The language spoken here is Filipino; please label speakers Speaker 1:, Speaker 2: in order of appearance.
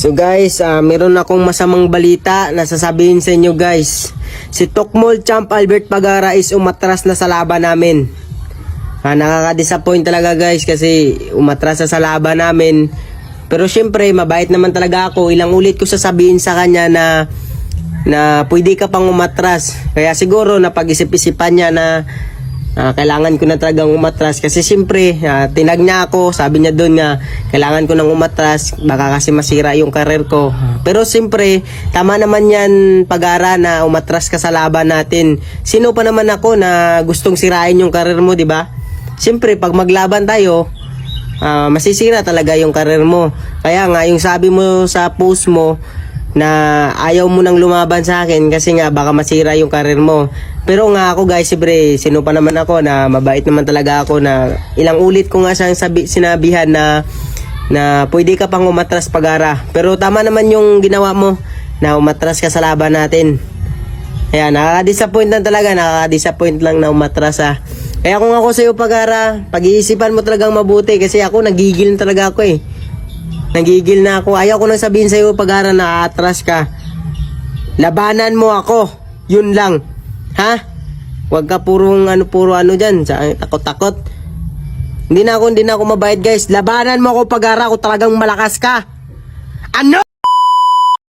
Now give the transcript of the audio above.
Speaker 1: So guys, ah, meron akong masamang balita na sasabihin sa inyo guys. Si Tokmol Champ Albert Pagara is umatras na sa laban namin. Ah, nakaka-disappoint talaga guys kasi umatras na sa laban namin. Pero syempre, mabait naman talaga ako. Ilang ulit ko sasabihin sa kanya na na pwede ka pang umatras. Kaya siguro napag-isip-isipan niya na ah, kailangan ko na talagang umatras kasi siyempre ah, tinag niya ako. Sabi niya doon nga kailangan ko nang umatras. Baka kasi masira yung karir ko. Pero siyempre tama naman yan pag-ara na umatras ka sa laban natin. Sino pa naman ako na gustong sirain yung karir mo di ba? Siyempre pag maglaban tayo ah, masisira talaga yung karir mo. Kaya nga yung sabi mo sa post mo na ayaw mo nang lumaban sa akin kasi nga baka masira yung karir mo. Pero nga ako guys, siyempre, sino pa naman ako na mabait naman talaga ako na ilang ulit ko nga siyang sabi, sinabihan na na pwede ka pang umatras pag-ara. Pero tama naman yung ginawa mo na umatras ka sa laban natin. Kaya nakaka-disappoint lang talaga, nakaka-disappoint lang na umatras ah. Kaya kung ako sa'yo pag-ara, pag-iisipan mo talagang mabuti kasi ako nagigil na talaga ako eh. Nagigil na ako. Ayaw ko nang sabihin sa'yo pag-ara na atras ka. Labanan mo ako. Yun lang. Ha? Huwag ka purong ano, puro ano dyan. Takot-takot. Hindi na ako, hindi na ako mabait guys. Labanan mo ako pag-ara. Ako talagang malakas ka. Ano?